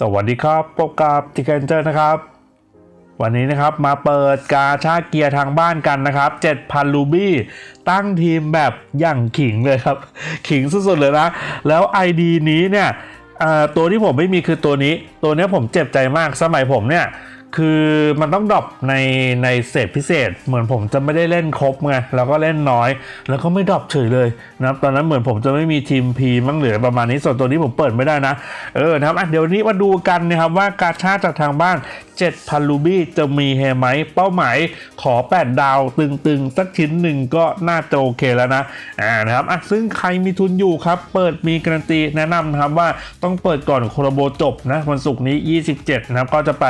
สวัสดีครับพบกับจิเกนเจอร์นะครับ วันนี้นะครับมาเปิดกาชาเกียร์ทางบ้านกันนะครับ 7,000 รูบี้ ตั้งทีมแบบอย่างขิงเลยครับ ขิงสุดๆเลยนะ แล้ว ID นี้เนี่ยตัวที่ผมไม่มีคือตัวนี้ ตัวนี้ผมเจ็บใจมากสมัยผมเนี่ย คือมันต้องดรอปในในเศษพิเศษ เหมือนผมจะไม่ได้เล่นครบไงแล้วก็เล่นน้อย แล้วก็ไม่ดรอปเฉยเลยนะครับตอนนั้นเหมือนผมจะไม่มีทีมพีมั้งเหลือประมาณนี้ส่วนตัวนี้ผมเปิดไม่ได้นะ เออนะครับเดี๋ยววันนี้มาดูกันนะครับว่ากาชาจากทางบ้าน7,000 รูบี้จะมีเฮไหมเป้าหมายขอ 8 ดาวตึงๆ สักชิ้นหนึ่งก็น่าจะโอเคแล้วนะอ่านะครับอะซึ่งใครมีทุนอยู่ครับ เปิดมีการันตีแนะนำนะครับว่าต้องเปิดก่อนโคโรโบจบนะวันศุกร์นี้ 27 นะครับ ก็จะไป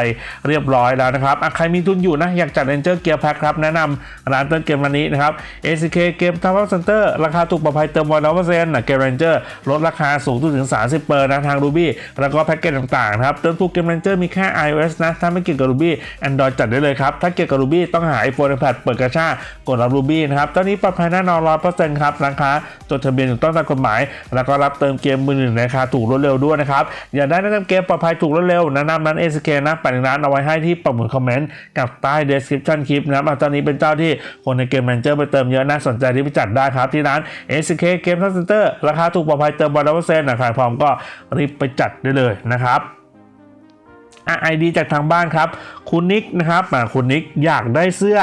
เรียบร้อยแล้วนะครับอะใครมีทุนอยู่นะ อยากจัดเรนเจอร์เกียร์แพ็คครับ แนะนำร้านเติมเกมวันนี้นะครับ ACK เกมทัพเซ็นเตอร์ราคาถูกปลอดภัยเติมวันร้อยเปอร์เซ็นต์เกมเรนเจอร์ลดราคาสูงถึง 30เปอร์นะทาง Ruby แล้วก็แพ็กเกจต่างๆนะครับเติมถูกเกมเรนเจอร์มีแค่ iOS นะถ้าไม่เกี่ยวกับ Ruby Android จัดได้เลยครับ ถ้าเกี่ยวกับ Ruby ต้องหา iPhone iPad เปิดกระชากดรับ Ruby นะครับตอนนี้ปลอดภัยแน่นอนร้อยเปอร์เซ็นต์ครับราคาจดทะเบียนถูกต้องตามกฎหมาย แล้วก็รับเติมเกมมือหนึ่งในราคาถูกรวดเร็วด้วยนะครับอยากได้แนะนำเกมปลอดภัยถูกรวดเร็วแนะนำนั้น ACK นะแปะร้านเอาไว้ให้ที่ปักหมุดคอมเมนต์กับใต้ description คลิปนะครับตอนนี้เป็นเจ้าที่คนในเกม Manager ไปเติมเยอะน่าสนใจที่ไปจัดได้ครับที่ร้าน ACK เกมทัพเซ็นเตอร์ราคาถูกปลอดภัยเติมบอลร้อยเปอร์เซ็นต์นะครับพร้อมก็รีบไปจัดได้เลยนะครับ ไอดีจากทางบ้านครับ คุณนิกนะครับอ่าคุณนิกอยากได้เสื้อ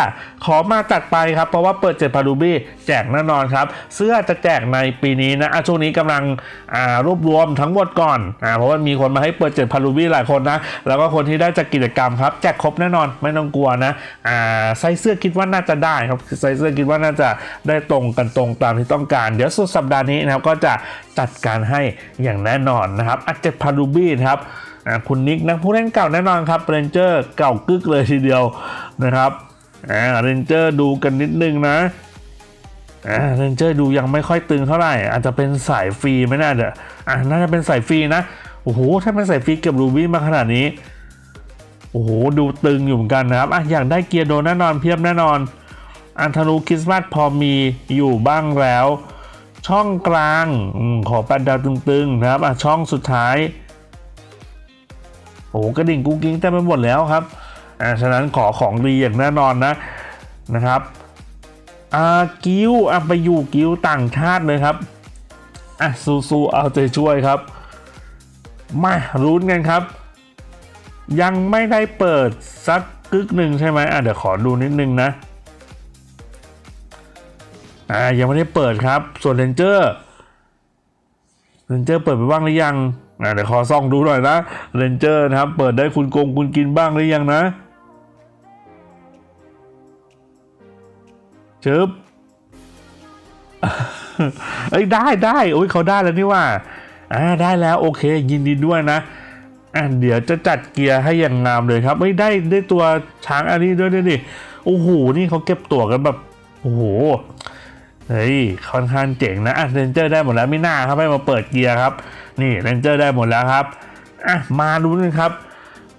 ขอมาจัดไปครับ เพราะว่าเปิดเจ็ดพารูบี้แจกแน่นอนครับ เสื้อจะแจกในปีนี้นะอะช่วงนี้กำลังอ่ารวบรวมทั้งหมดก่อนอ่าเพราะว่ามีคนมาให้เปิดเจ็ดพารูบี้หลายคนนะ แล้วก็คนที่ได้จากกิจกรรมครับ แจกครบแน่นอนไม่ต้องกลัวนะอ่าไซส์เสื้อคิดว่าน่าจะได้ครับไซส์เสื้อคิดว่าน่าจะได้ตรงกันตรงตามที่ต้องการ เดี๋ยวสุดสัปดาห์นี้นะครับก็จะจัดการให้อย่างแน่นอนนะครับอะเจ็ดพารูบี้นะครับ อ่าคุณนิกนะผู้เล่นเก่าแน่นอนครับเรนเจอร์เก่ากึกเลยทีเดียวนะครับอ่าเรนเจอร์ดูกันนิดนึงนะอ่าเรนเจอร์ดูยังไม่ค่อยตึงเท่าไหร่อาจจะเป็นสายฟรีไม่น่าจะอ่าน่าจะเป็นสายฟรีนะโอ้โหถ้าเป็นสายฟรีเก็บรูบี้มาขนาดนี้โอ้โหดูตึงอยู่เหมือนกันนะครับอะอยากได้เกียร์โดนแน่นอนเพียบแน่นอน อันธนูคริสต์มาสพอมีอยู่บ้างแล้ว ช่องกลางอขอแปดดาวตึงๆนะครับอะช่องสุดท้าย โอ้โหกระดิ่งกุ้งกิ้งเต็มไปหมดแล้วครับอ่าฉะนั้นขอของดีอย่างแน่นอนนะนะครับอ่ากิ้วอะไปอยู่กิ้วต่างชาติเลยครับอะสู้ๆเอาใจช่วยครับ มารุ้นกันครับ ยังไม่ได้เปิดสักกึกหนึ่งใช่ไหมอะเดี๋ยวขอดูนิดนึงนะอ่ายังไม่ได้เปิดครับ ส่วนเรนเจอร์เรนเจอร์เปิดไปบ้างหรือยัง เดี๋ยวขอส่องดูหน่อยนะเรนเจอร์นะครับ เปิดได้คุณโกงคุณกินบ้างหรือยังนะชึบเอ้ยได้ได้โอ้ยเขาได้แล้วนี่ว่าอ่าได้แล้วโอเคยินดีด้วยนะอะเดี๋ยวจะจัดเกียร์ให้อย่างงามเลยครับไม่ได้ได้ตัวช้างอันนี้ด้วยด้วยดิโอ้โหนี่เขาเก็บตัวกันแบบโอ้โหเฮ้ยค่อนข้างเจ๋งนะอะเรนเจอร์ได้หมดแล้วไม่น่าครับให้มาเปิดเกียร์ครับ นี่เรนเจอร์ได้หมดแล้วครับอะมาดูกันครับ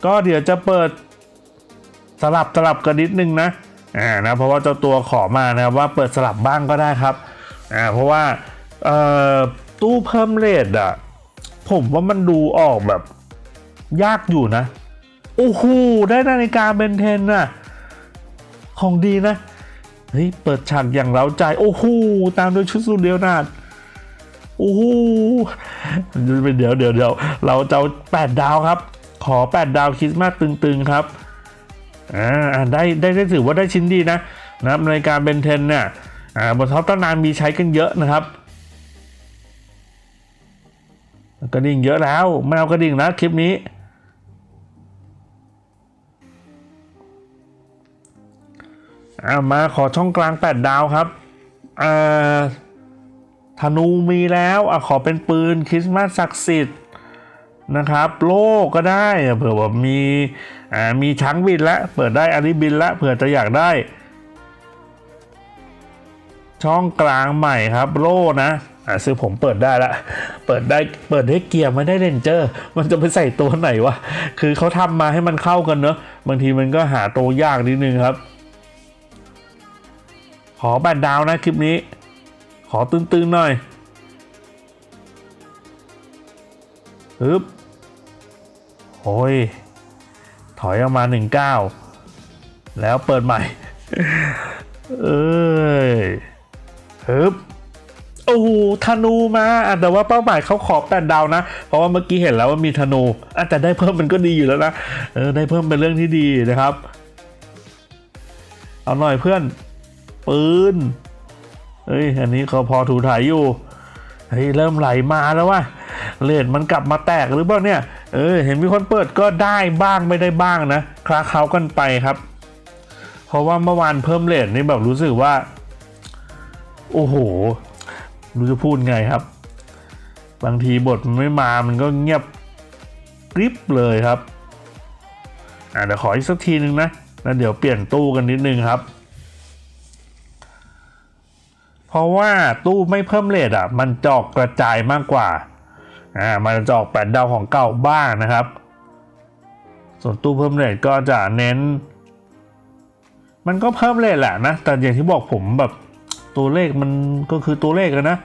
ก็เดี๋ยวจะเปิดสลับสลับกันนิดนึงนะอ่านะเพราะว่าเจ้าตัวขอมานะครับว่าเปิดสลับบ้างก็ได้ครับอ่าเพราะว่าเอ่อตู้เพิ่มเลทอะผมว่ามันดูออกแบบ ยากอยู่นะโอ้โหได้นาฬิกาเบนเทนน่ะของดีนะเฮ้ยเปิดฉากอย่างเร้าใจ โอ้โหตามด้วยชุดสูทเดียวนาด โอ้โหเดี๋ยวเดี๋ยวเดี๋ยวเราจะแปดดาวครับ ขอแปดดาวคริสต์มาสตึงๆครับอ่าได้ได้ได้ถือว่าได้ชิ้นดีนะนะครับในการเบนเทนเนี่ยอ่าบนท็อปต้นนานมีใช้กันเยอะนะครับกระดิ่งเยอะแล้วไม่เอากระดิ่งนะคลิปนี้อ่ามาขอช่องกลาง 8 ดาวครับอ่า ธนูมีแล้วอขอเป็นปืนคริสต์มาสศักดิ์สิทธิ์นะครับ โล่ก็ได้เผื่อว่ามีอ่ามีช้างบินล้วเปิดได้อันนี้บินล้วเผื่อจะอยากได้ ช่องกลางใหม่ครับ โล่นะอ่าซึ่งผมเปิดได้ละ เปิดได้เปิดได้เกียร์ไม่ได้เรนเจอร์ มันจะไปใส่ตัวไหนวะคือเขาทำมาให้มันเข้ากันเนอะบางทีมันก็หาตัวยากนิดนึงครับ ขอแปดดาวนะคลิปนี้ ขอตึงๆหน่อยฮึบโหโอ้ย ถอยออกมาหนึ่งเก้าแล้วเปิดใหม่ เอ้ยฮึบโอ้โหธนูมาอะแต่ว่าเป้าหมายเขาขอแปดดาวนะ เพราะว่าเมื่อกี้เห็นแล้วว่ามีธนูอะแต่ได้เพิ่มมันก็ดีอยู่แล้วนะเออได้เพิ่มเป็นเรื่องที่ดีนะครับ เอาหน่อยเพื่อน ปืน เฮ้ย อันนี้เขาพอถูถ่ายอยู่ เฮ้ย เริ่มไหลมาแล้วว่ะเลนมันกลับมาแตกหรือเปล่าเนี่ย เออ เห็นมีคนเปิดก็ได้บ้างไม่ได้บ้างนะคลาเขากันไปครับ เพราะว่าเมื่อวานเพิ่มเลทนี่แบบรู้สึกว่า โอ้โห รู้จะพูดไงครับ บางทีบทมันไม่มา มันก็เงียบกริบเลยครับ อะเดี๋ยวขออีกสักทีนึงนะแล้วเดี๋ยวเปลี่ยนตู้กันนิดนึงครับ เพราะว่าตู้ไม่เพิ่มเลทอะ มันจอกกระจายมากกว่า อ่า มันจอกแปดดาวของเก่าบ้างนะครับ ส่วนตู้เพิ่มเลทก็จะเน้น มันก็เพิ่มเลทแหละนะ แต่อย่างที่บอกผมแบบตัวเลขมันก็คือตัวเลขนะ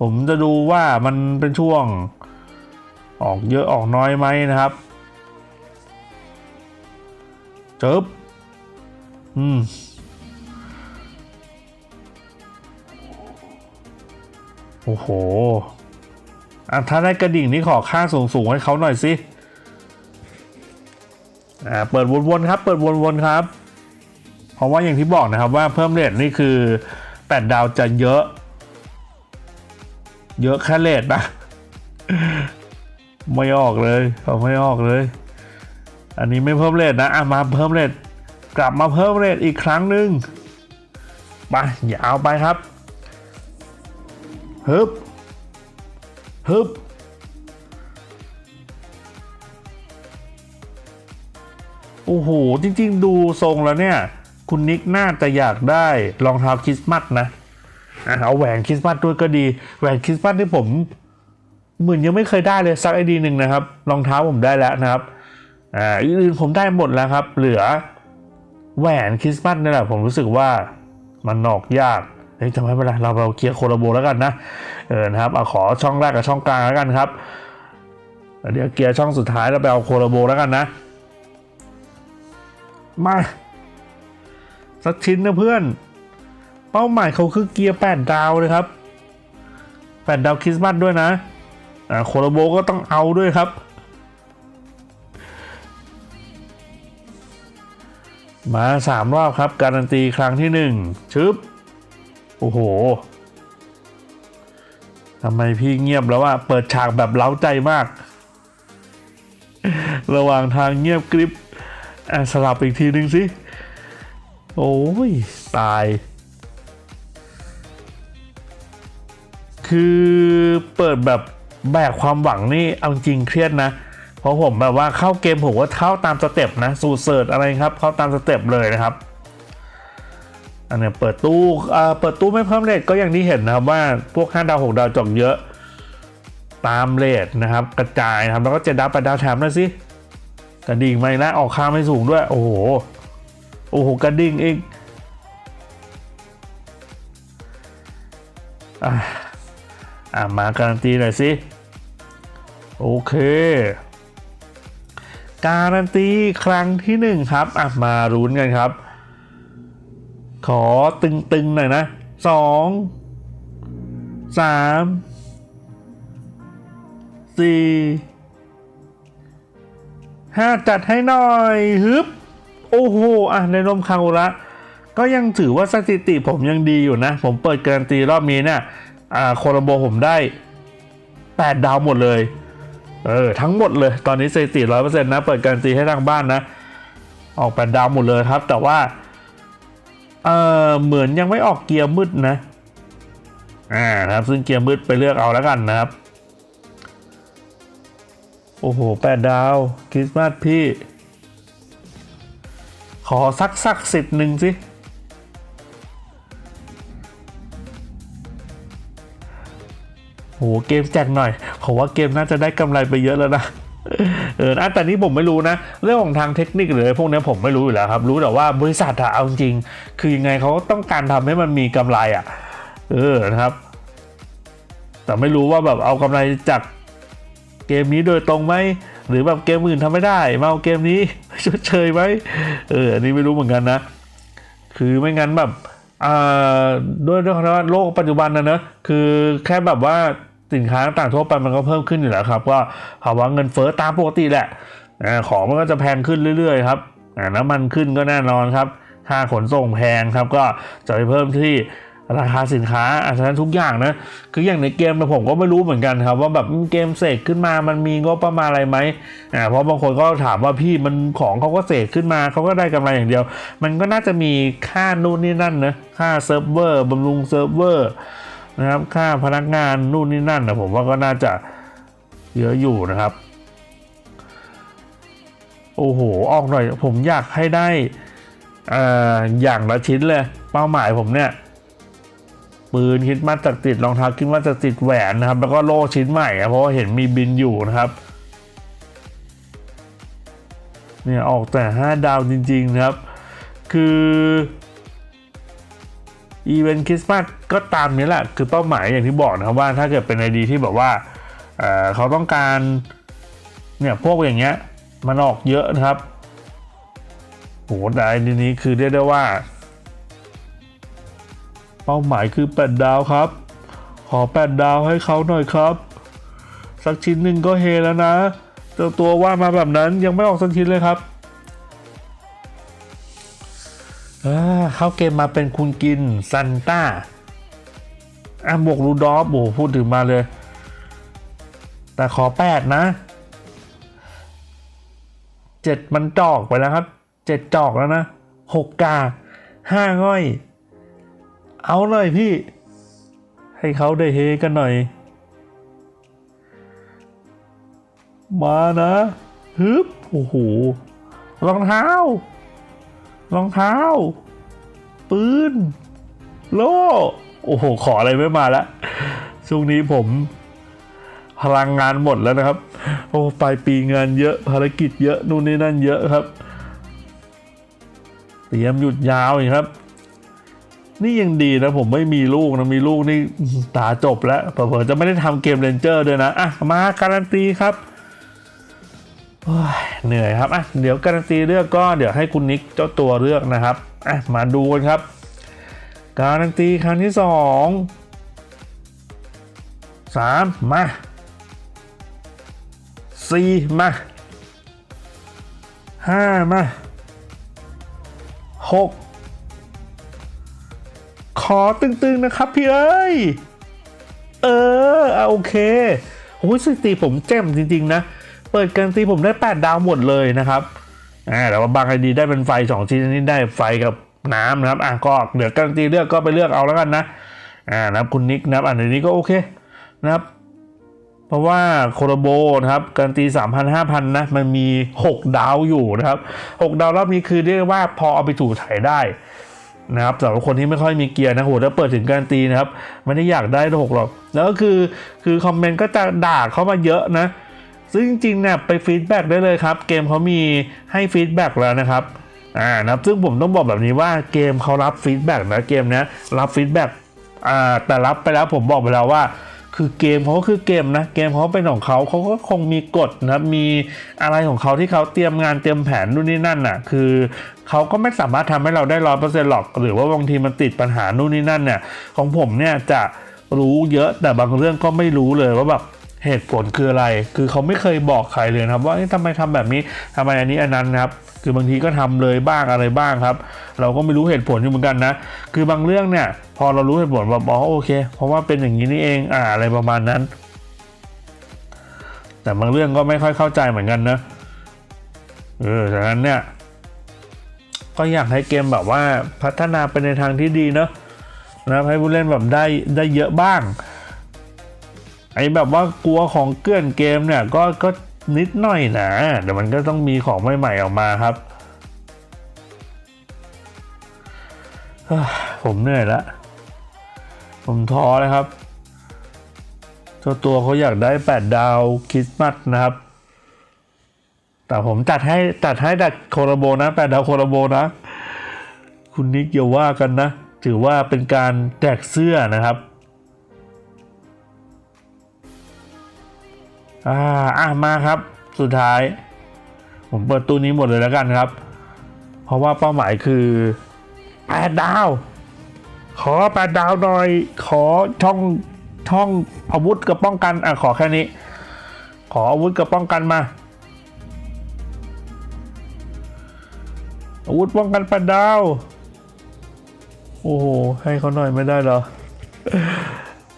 ผมจะดูว่ามันเป็นช่วง ออกเยอะออกน้อยไหมนะครับจบอืม โอ้โหอะถ้าได้กระดิ่งนี้ขอค่าสูงๆให้เขาหน่อยสิอ่าเปิดวนๆครับ เปิดวนๆครับ เพราะว่าอย่างที่บอกนะครับว่าเพิ่มเรทนี่คือ 8 ดาวจะเยอะ เยอะแค่เรทนะไม่ออกเลยเขาไม่ออกเลย อันนี้ไม่เพิ่มเรทนะอะมาเพิ่มเรทกลับมาเพิ่มเรทอีกครั้งหนึ่งไปยาวไปครับ ฮึบฮึบโอ้โห จริง ๆ ดูทรงแล้วเนี่ย คุณนิกน่าจะอยากได้รองเท้าคริสต์มาสนะเอาแหวนคริสต์มาสด้วยก็ดี แหวนคริสต์มาสที่ผมเหมือนยังไม่เคยได้เลยสักไอดีหนึ่งนะครับ รองเท้าผมได้แล้วนะครับ อ่าอื่นๆผมได้หมดแล้วครับ เหลือแหวนคริสต์มาสนี่แหละผมรู้สึกว่ามันออกยาก เฮ้ยทำไมไม่เป็นไรเราเราเคลียร์โคลาโบแล้วกันนะเออนะครับเอาขอช่องแรกกับช่องกลางแล้วกันครับเดี๋ยวเกียร์ช่องสุดท้ายเราไปเอาโคลาโบแล้วกันนะมาสักชิ้นนะเพื่อน เป้าหมายเขาคือเกียร์แปดดาวเลยครับแปดดาวคริสต์มาสด้วยนะอ่าโคลโบก็ต้องเอาด้วยครับมาสามรอบครับ การันตีครั้งที่หนึ่งชึบ โอ้โหทำไมพี่เงียบแล้วว่าเปิดฉากแบบเล้าใจมาก ระหว่างทางเงียบกริบอะสลับอีกทีนึงสิ โอ้ย ตาย คือเปิดแบบแบกความหวังนี่เอาจริงเครียดนะ เพราะผมแบบว่าเข้าเกมผมก็เข้าตามสเต็ปนะ สูตรเสิร์ชอะไรครับ เข้าตามสเต็ปเลยนะครับ อันนี้เปิดตู้อ่าเปิดตู้ไม่เพิ่มเลทก็อย่างที่เห็นนะครับว่าพวก 5 ดาว 6 ดาวจอกเยอะ ตามเลทนะครับ กระจายนะครับ แล้วก็เจ็ดดาวแปดดาวแถมนะสิกระดิ่งไม่นะออกค่าไม่สูงด้วย โอ้โห โอ้โห กระดิ่งอีกอะอะมาการันตีหน่อยสิ โอเค การันตีครั้งที่หนึ่งครับอะมารุ้นกันครับ ขอตึงๆหน่อยนะสองสามสี่ห้าจัดให้หน่อยฮึบโอ้โหอะในนมคาโอระก็ยังถือว่าสถิติผมยังดีอยู่นะ ผมเปิดการันตีรอบนี้เนี่ยอ่าโคโลโบผมได้ 8 ดาวหมดเลย เออ ทั้งหมดเลย ตอนนี้สถิติร้อยเปอร์เซ็นต์นะ เปิดการันตีให้ทางบ้านนะ ออก 8 ดาวหมดเลยครับ แต่ว่า เออเหมือนยังไม่ออกเกียร์มืดนะ อ่านะครับ ซึ่งเกียร์มืดไปเลือกเอาแล้วกันนะครับ โอ้โหแปดดาวคริสต์มาสพี่ ขอสักสักสิทธิ์หนึ่งสิโหเกมแจกหน่อย ขอว่าเกมน่าจะได้กำไรไปเยอะแล้วนะ เออแต่นี้ผมไม่รู้นะ เรื่องของทางเทคนิคหรืออะไรพวกนี้ผมไม่รู้อยู่แล้วครับ รู้แต่ว่าบริษัทอะเอาจริง คือยังไงเขาก็ต้องการทำให้มันมีกำไรอะเออนะครับ แต่ไม่รู้ว่าแบบเอากำไรจากเกมนี้โดยตรงไหมหรือแบบเกมอื่นทำไม่ได้มาเอาเกมนี้ชดเชยไหมเอออันนี้ไม่รู้เหมือนกันนะ คือไม่งั้นแบบอ่าด้วยด้วยคำว่าโลกปัจจุบันนะเนอะคือแค่แบบว่า สินค้าต่างทั่วไปมันก็เพิ่มขึ้นอยู่แล้วครับ ก็ภาวะเงินเฟ้อตามปกติแหละอ่าของมันก็จะแพงขึ้นเรื่อยๆครับน้ำมันขึ้นก็แน่นอนครับ ค่าขนส่งแพงครับ ก็จะไปเพิ่มที่ราคาสินค้าอาฉะนั้นทุกอย่างนะ คืออย่างในเกมผมก็ไม่รู้เหมือนกันครับ ว่าแบบเกมเสกขึ้นมามันมีงบประมาณอะไรไหมอ่าเพราะบางคนก็ถามว่าพี่มันของเขาก็เสกขึ้นมาเขาก็ได้กำไรอย่างเดียว มันก็น่าจะมีค่านู่นนี่นั่นนะค่าเซิร์ฟเวอร์บำรุงเซิร์ฟเวอร์ นะครับ ค่าพนักงานนู่นนี่นั่นนะผมว่าก็น่าจะเยอะอยู่นะครับ โอ้โห ออกหน่อย ผมอยากให้ได้อ่ออย่างละชิ้นเลย เป้าหมายผมเนี่ย ปืนคิดมาจากติดรองเท้าคิดว่าจะติดแหวนนะครับ แล้วก็โล่ชิ้นใหม่อะเพราะเห็นมีบินอยู่นะครับเนี่ยออกแต่ 5 ดาวจริง ๆ ครับ คือ อีเวนต์คริสต์มาสก็ตามนี้แหละคือเป้าหมายอย่างที่บอกนะครับว่าถ้าเกิดเป็นไอดีที่แบบว่าเเขาต้องการเนี่ยพวกอย่างเงี้ยมันออกเยอะนะครับโหไอดีนี้คือเรียกได้ว่า เป้าหมายคือ 8 ดาวครับ ขอ 8 ดาวให้เขาหน่อยครับ สักชิ้นหนึ่งก็เฮแล้วนะเจ้าตัวว่ามาแบบนั้นยังไม่ออกสักชิ้นเลยครับ เข้าเกมมาเป็นคุณกินซันต้าอะบวกรูดอฟโอ้พูดถึงมาเลย แต่ขอ8นะเจ็ดมันจอกไปแล้วครับเจ็ดจอกแล้วนะหกกาห้าง่อย เอาหน่อยพี่ ให้เขาได้เฮกันหน่อย มานะฮึบโอ้โหรองเท้า รองเท้า ปืน โล่ โอ้โห ขออะไรไม่มาล้วช่วงนี้ผมพลังงานหมดแล้วนะครับ โอ้ปลายปีงานเยอะ ภารกิจเยอะ นู่นนี่นั่นเยอะครับ เตรียมหยุดยาวอีกครับ นี่ยังดีนะผมไม่มีลูกนะ มีลูกนี่ตาจบแล้ว เผื่อจะไม่ได้ทำเกมเรนเจอร์ด้วยนะ อะ มาการันตีครับ เหนื่อยครับอะเดี๋ยวการันตีเลือกก็เดี๋ยวให้คุณนิกเจ้าตัวเลือกนะครับอะมาดูกันครับ การันตีครั้งที่สองสามมาสี่มาห้ามาหกขอตึงๆนะครับพี่เอ้ย เออโอเคโอ้ยสติผมแจ่มจริง ๆ นะ เปิดการนตีผมได้ 8 ดาวหมดเลยนะครับอ่าแต่ว่าบางไอดีได้เป็นไฟ2ชิ้นนี้ได้ไฟกับน้ำนะครับอะก็เหลือการนตีเลือกก็ไปเลือกเอาแล้วกันนะอ่านะครับคุณนิกนะครับอันนี้ก็โอเคนะครับ เพราะว่าโคโรโบนะครับการนตี 3,000 5,000 นะ มันมี 6 ดาวอยู่นะครับ 6 ดาวรอบนี้คือเรียกว่าพอเอาไปถูถ่ายได้นะครับสำหรับคนที่ไม่ค่อยมีเกียร์นะโหถ้าเปิดถึงการนตีนะครับ ไม่ได้อยากได้หกหรอก แล้วก็คือคือคอมเมนต์ก็จะด่าเข้ามาเยอะนะ ซึ่งจริงๆเนี่ยไปฟีดแบ็กได้เลยครับ เกมเขามีให้ฟีดแบ็กแล้วนะครับอ่านะครับซึ่งผมต้องบอกแบบนี้ว่าเกมเขารับฟีดแบ็กนะเกมเนี้ยรับฟีดแบ็กอ่าแต่รับไปแล้วผมบอกไปแล้วว่า คือเกมเขาก็คือเกมนะเกมเขาเป็นของเขาเขาก็คงมีกฎนะมีอะไรของเขาที่เขาเตรียมงานเตรียมแผนนู่นนี่นั่นน่ะ คือเขาก็ไม่สามารถทำให้เราได้ร้อยเปอร์เซ็นต์หรอก หรือว่าบางทีมันติดปัญหานู่นนี่นั่นเนี่ยของผมเนี่ยจะรู้เยอะแต่บางเรื่องก็ไม่รู้เลยว่าแบบ เหตุผลคืออะไร คือเขาไม่เคยบอกใครเลยครับ ว่าเอ๊ะทำไมทำแบบนี้ทำไมอันนี้อันนั้นครับ คือบางทีก็ทำเลยบ้างอะไรบ้างครับ เราก็ไม่รู้เหตุผลอยู่เหมือนกันนะ คือบางเรื่องเนี่ย พอเรารู้เหตุผลว่าอ๋อโอเค เพราะว่าเป็นอย่างนี้นี่เองอ่าอะไรประมาณนั้น แต่บางเรื่องก็ไม่ค่อยเข้าใจเหมือนกันนะ เออฉะนั้นเนี่ย ก็อยากให้เกมแบบว่าพัฒนาไปในทางที่ดีเนอะนะครับให้ผู้เล่นแบบได้ได้เยอะบ้าง ไอ้แบบว่ากลัวของเกลื่อนเกมเนี่ยก็ก็นิดหน่อยนะเดี๋ยวมันก็ต้องมีของใหม่ๆออกมาครับ ผมเหนื่อยละผมท้อเลยครับเจ้าตัวเขาอยากได้ 8 ดาวคริสต์มาสนะครับ แต่ผมจัดให้จัดให้ดักโคโรโบนะ 8 ดาวโคโรโบนะ คุณนิกอย่าว่ากันนะ ถือว่าเป็นการแจกเสื้อนะครับ อ่าอะมาครับ สุดท้าย ผมเปิดตู้นี้หมดเลยแล้วกันครับ เพราะว่าเป้าหมายคือแปดดาว ขอแปดดาวหน่อย ขอช่องช่องอาวุธกับป้องกันอะขอแค่นี้ ขออาวุธกับป้องกันมาอาวุธป้องกันแปดดาว โอ้โห ให้เขาหน่อยไม่ได้เหรอ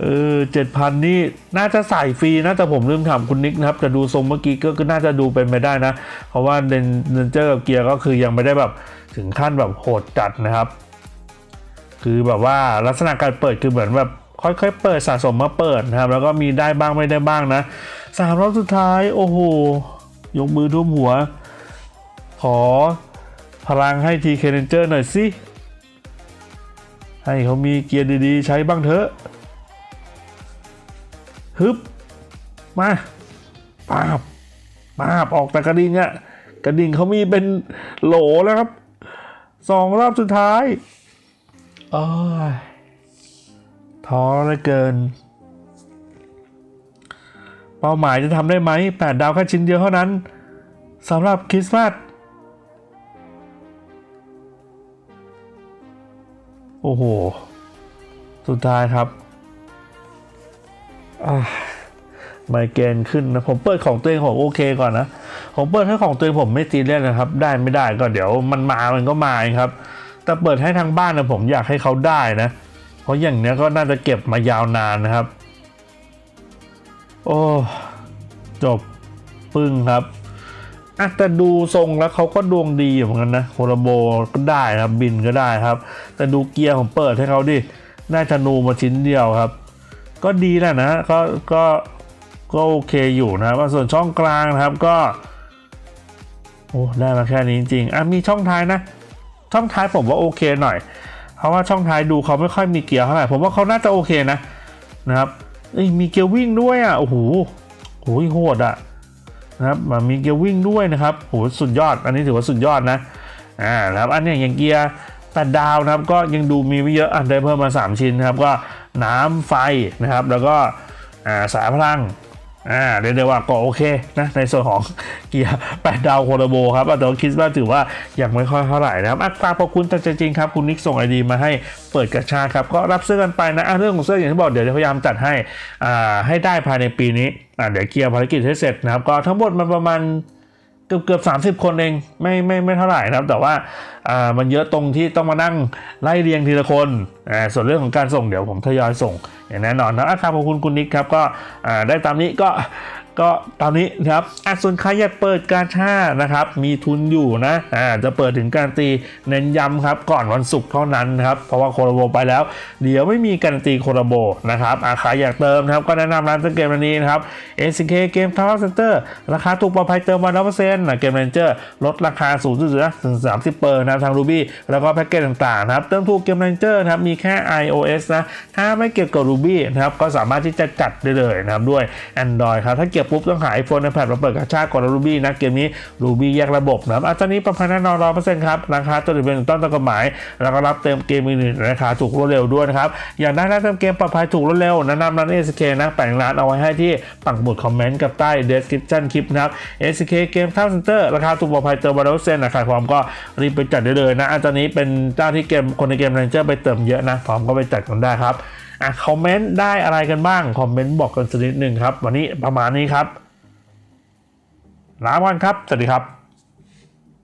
เออเจ็ดพันนี่น่าจะใส่ฟรีนะแต่ผมลืมถามคุณนิกนะครับ แต่ดูทรงเมื่อกี้ก็น่าจะดูเป็นไปได้นะ เพราะว่าเดนเดนเจอร์กับเกียร์ก็คือยังไม่ได้แบบถึงขั้นแบบโหดจัดนะครับ คือแบบว่าลักษณะการเปิดคือเหมือนแบบค่อยๆเปิดสะสมมาเปิดนะครับ แล้วก็มีได้บ้างไม่ได้บ้างนะสามรอบสุดท้ายโอ้โหยกมือทุ่มหัว ขอพลังให้ทีเคเนเจอร์หน่อยสิให้เขามีเกียร์ดีๆ ใช้บ้างเถอะ ฮึบมาปาบปาบออกแต่กระดิ่งอะกระดิ่งเขามีเป็นโหลแล้วครับสองรอบสุดท้ายโอ้ยท้อเหลือเกิน เป้าหมายจะทำได้ไหมแปดดาวแค่ชิ้นเดียวเท่านั้นสำหรับคริสต์มาสโอ้โห สุดท้ายครับ ไมเกรนขึ้นนะผมเปิดของตัวเองของโอเคก่อนนะผมเปิดให้ของตัวเองผมไม่ตีเล่นนะครับ ได้ไม่ได้ก็เดี๋ยวมันมามันก็มาเองครับ แต่เปิดให้ทางบ้านนะผมอยากให้เขาได้นะ เพราะอย่างเนี้ยก็น่าจะเก็บมายาวนานนะครับ โอ้จบปึ้งครับอะแต่ดูทรงแล้วเขาก็ดวงดีเหมือนกันนะโคโรโบก็ได้ครับบินก็ได้ครับ แต่ดูเกียร์ผมเปิดให้เขาดิได้ธนูมาชิ้นเดียวครับ ก็ดีแหละนะก็ก็ก็โอเคอยู่นะครับส่วนช่องกลางนะครับก็โอ้ได้มาแค่นี้จริงๆอะมีช่องท้ายนะ ช่องท้ายผมว่าโอเคหน่อย เพราะว่าช่องท้ายดูเขาไม่ค่อยมีเกียร์เท่าไหร่ผมว่าเขาน่าจะโอเคนะนะครับเอ้มีเกียร์วิ่งด้วยอะโอ้โหโอ้ยโหดอะนะครับมีเกียร์วิ่งด้วยนะครับโหสุดยอด อันนี้ถือว่าสุดยอดนะอ่านะครับอันนี้อย่างเกียร์แปดดาวนะครับก็ยังดูมีไม่เยอะอันได้เพิ่มมา 3 ชิ้นนะครับก็ น้ำไฟนะครับ แล้วก็สายพลังอ่าเรียกได้ว่าก็โอเคนะในส่วนของเกียร์แปดดาวโคโรโบครับแต่ว่าคิดว่าถือว่ายังไม่ค่อยเท่าไหร่นะครับอะกราบขอบคุณแต่จริงๆครับ คุณนิกส่งไอดีมาให้เปิดกระชาครับ ก็รับเสื้อกันไปนะอะเรื่องของเสื้ออย่างที่บอกเดี๋ยวจะพยายามจัดให้อ่าให้ได้ภายในปีนี้อ่าเดี๋ยวเคลียร์ภารกิจให้เสร็จนะครับ ก็ทั้งหมดมันประมาณ กือบเกือบสามสิบคนเองไม่ไม่ไม่เท่าไหร่นะครับ แต่ว่าอ่ามันเยอะตรงที่ต้องมานั่งไล่เรียงทีละคนอ่าส่วนเรื่องของการส่งเดี๋ยวผมทยอยส่งอย่างแน่นอนนะอะครับขอบคุณคุณนิกครับก็อ่าได้ตามนี้ก็ ก็ตามนี้นะครับอะส่วนใครอยากเปิดการชานะครับ มีทุนอยู่นะอ่าจะเปิดถึงการตีเน้นย้ำครับ ก่อนวันศุกร์เท่านั้นนะครับ เพราะว่าโคโรโบไปแล้ว เดี๋ยวไม่มีการตีโคโรโบนะครับอะใครอยากเติมนะครับก็แนะนำร้านเติมเกมวันนี้นะครับ SK เกมทาวน์เซ็นเตอร์ราคาถูกปลอดภัยเติมวันละเปอร์เซ็นต์นะเกมเรนเจอร์ลดราคาสูงสุดนะถึง30เปอร์นะครับทาง Ruby แล้วก็แพ็กเกจต่างๆนะครับเติมถูกเกมเรนเจอร์นะครับมีแค่ iOS นะถ้าไม่เกี่ยวกับ Ruby นะครับก็สามารถที่จะจัดได้เลยนะครับด้วย Android ครับถ้าเกี่ยวปุ๊บต้องหา iPhone ในแพดมาเปิดกระชากก่อน Ruby นะเกมนี้ Ruby แยกระบบนะครับอาจจะนี้ประพันธ์แน่นอนร้อยเปอร์เซ็นต์ครับราคาตัวเป็นต้นตามกฎหมาย แล้วก็รับเติมเกมอื่นๆราคาถูกรวดเร็วด้วยนะครับอยากได้ร้านเติมเกมปลอดภัยถูกรวดเร็วแนะนำร้าน SK นะแปะร้านเอาไว้ให้ที่ปักหมุดคอมเมนต์กับใต้ description คลิปนะครับ SK เกมท่าเซ็นเตอร์ราคาถูกปลอดภัยเติมวันลเร์เซ็นต์นะขายพร้อมก็รีบไปจัดได้เลยนะอันนี้เป็นเจ้าที่เกมคนในเกมเรนเจอร์ไปเติมเยอะนะพร้อมก็ไปจัดกันได้ครับ อะคอมเมนต์ได้อะไรกันบ้าง คอมเมนต์บอกกันสักนิดหนึ่งครับ วันนี้ประมาณนี้ครับลาวันครับ สวัสดีครับ